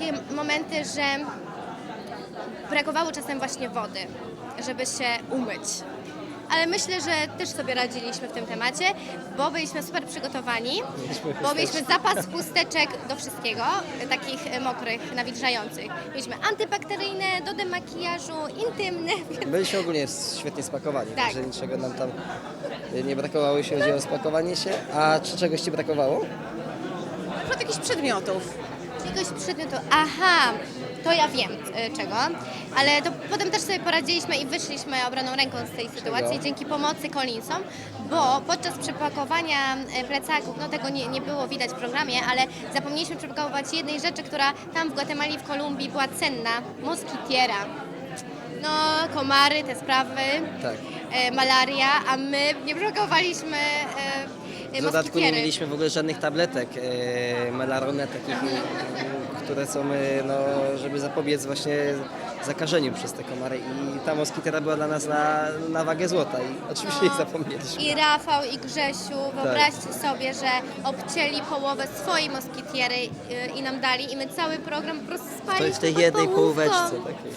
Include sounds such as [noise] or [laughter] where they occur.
takie momenty, że brakowało czasem właśnie wody, żeby się umyć. Ale myślę, że też sobie radziliśmy w tym temacie, bo byliśmy super przygotowani, bo mieliśmy zapas chusteczek do wszystkiego, takich e, mokrych, nawilżających. Mieliśmy antybakteryjne, do demakijażu, intymne, [laughs] Byliśmy ogólnie świetnie spakowani, Tak. także niczego nam tam nie brakowało, jeśli chodzi o spakowanie się. A czy czegoś Ci brakowało? Na przykład jakichś przedmiotów. Jakiegoś przedmiotu. Aha, to ja wiem e, czego, ale to potem też sobie poradziliśmy i wyszliśmy obroną ręką z tej sytuacji dzięki pomocy Collinsom, bo podczas przepakowania e, plecaków, no tego nie, nie było widać w programie, ale zapomnieliśmy przepakować jednej rzeczy, która tam w Gwatemali, w Kolumbii była cenna, moskitiera. No, komary, te sprawy, Tak. e, malaria, a my nie przepakowaliśmy e, e, W dodatku nie mieliśmy w ogóle żadnych tabletek e, melaronet, takich, e, które są, e, no, żeby zapobiec właśnie zakażeniu przez te komary. I ta moskitera była dla nas na, na wagę złota i oczywiście jej zapomnieliśmy. I Rafał i Grzesiu, wyobraźcie sobie, że obcięli połowę swojej moskitiery y, i nam dali i my cały program po prostu To spaliśmy jest w tej pod jednej połówką. połóweczce takiej.